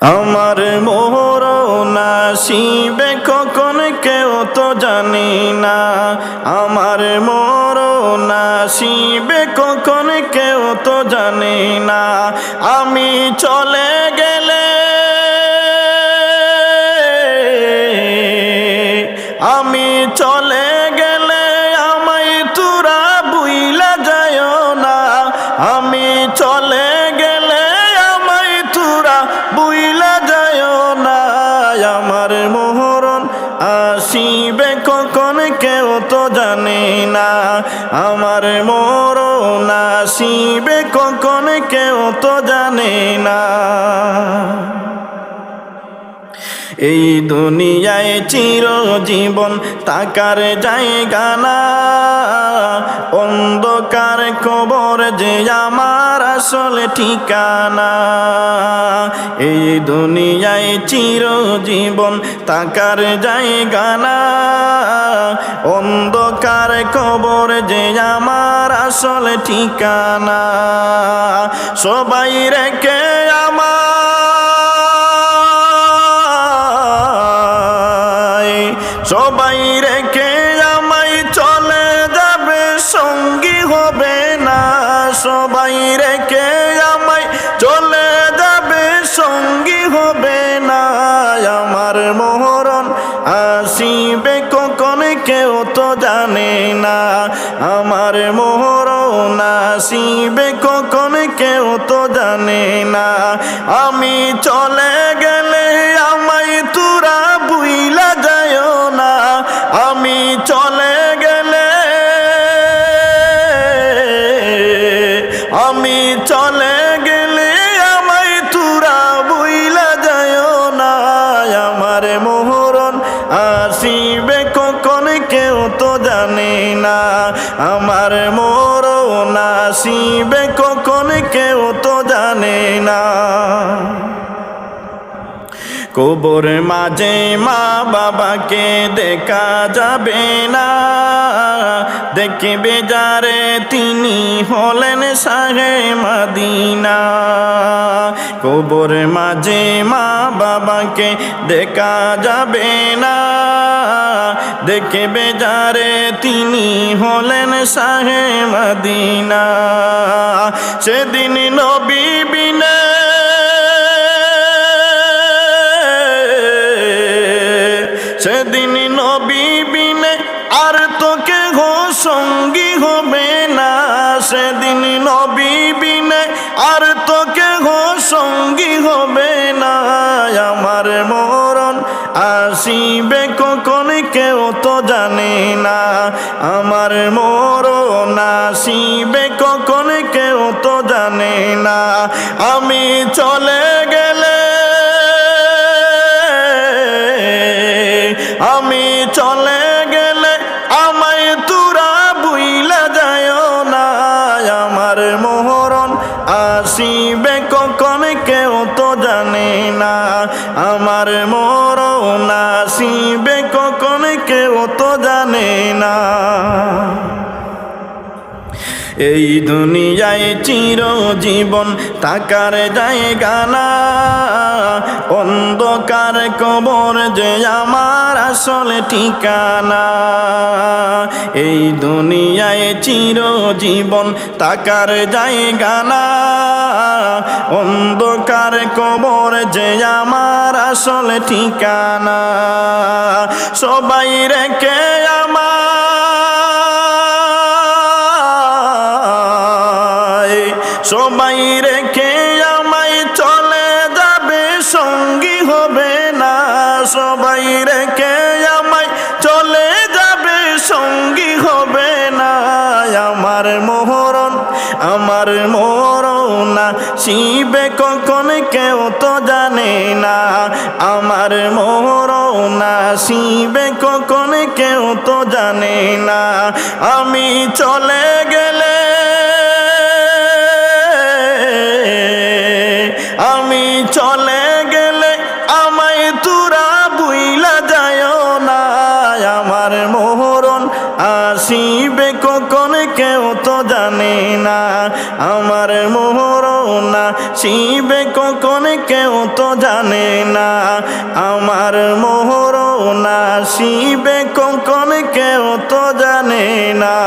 আমার মোহর নাসিবে, কখন কেউ তো জানি না। আমার মোর নাসিবে, কখন কেউ তো জানি না। আমি চলে গেলে, আমি চলে আমার মোহরণ নাসিবে কখন কেউ তো জানে না। এই দুনিয়ায় চিরজীবন তাকার জায়গা না। অন্ধকার কবর যে আমার আসল ঠিকানা। এই দুনিয়ায় চিরজীবন তাকার জায়গা না। অন্ধকার কবর যে আমার আসল ঠিকানা। সবাই রেখে আমায় সবাই রেখে আমায় চলে যাবে, সঙ্গী হবে না। সবাই রেখে আমায় চলে যাবে, সঙ্গী হবে না। আমার মোহরণ আসিবে কখন কেউ তো জানে না। আমার মোহরণ আসিবে কখন কেউ তো জানে না। আমি চলে আমি চলে গেলে আমায় তুরা বুইলা যায় না। আমার মোহরণ আসিবে কখন কেউ তো জানে না। আমার মোহরণ আসিবে কখন কেউ তো জানে না। কবর মাঝে মা বাবাকে দেখা যাবে না। দেখবে যারে তিনি হলেন সাহে মাদিনা। কবর মাঝে মা বাবাকে দেখা যাবে না। দেখবে বেজারে তিনি হলেন সাহে মাদিনা। সেদিন নবী বিনা সেদিন নবী বিনে আর তোকে গো সঙ্গী হবে না। সেদিন নবী বিনে আর তোকে গো সঙ্গী হবে না। আমার মরণ আসিবে কখন কেউ তো জানে না। আমার মরণ আসিবে কখন কেউ তো জানে না। আমি চলে আসিবে কখন কেউ তো জানে না। এই দুনিয়ায় চিরজীবন তাকার জায়গা না। অন্ধকার কবর যে আমার আসল ঠিকানা। এই দুনিয়ায় চিরজীবন তাকার জায়গা না। অন্ধকার কবর যে আমার আসল ঠিকানা। সবাই রেখে আমার সবাই রেখে আমায় চলে যাবে, সঙ্গী হবে না। সবাই রেখে আমায় চলে যাবে, সঙ্গী হবে না। আমার মোহরণ, আমার মোহরণা শিবে কখন কেউ তো জানে না, আমার মোহরণা শিবে কখন কেউ তো জানে না, আমি চলে গেলে, আমি চলে গেলে আমায় তুরা বুইলা যায় না, আমার মোহরণ আসিবে কখন কেউ তো আমার না, শিবে কখন কেউ তো জানে না। আমার মোহর না, শিবে কখন কেউ তো জানে না।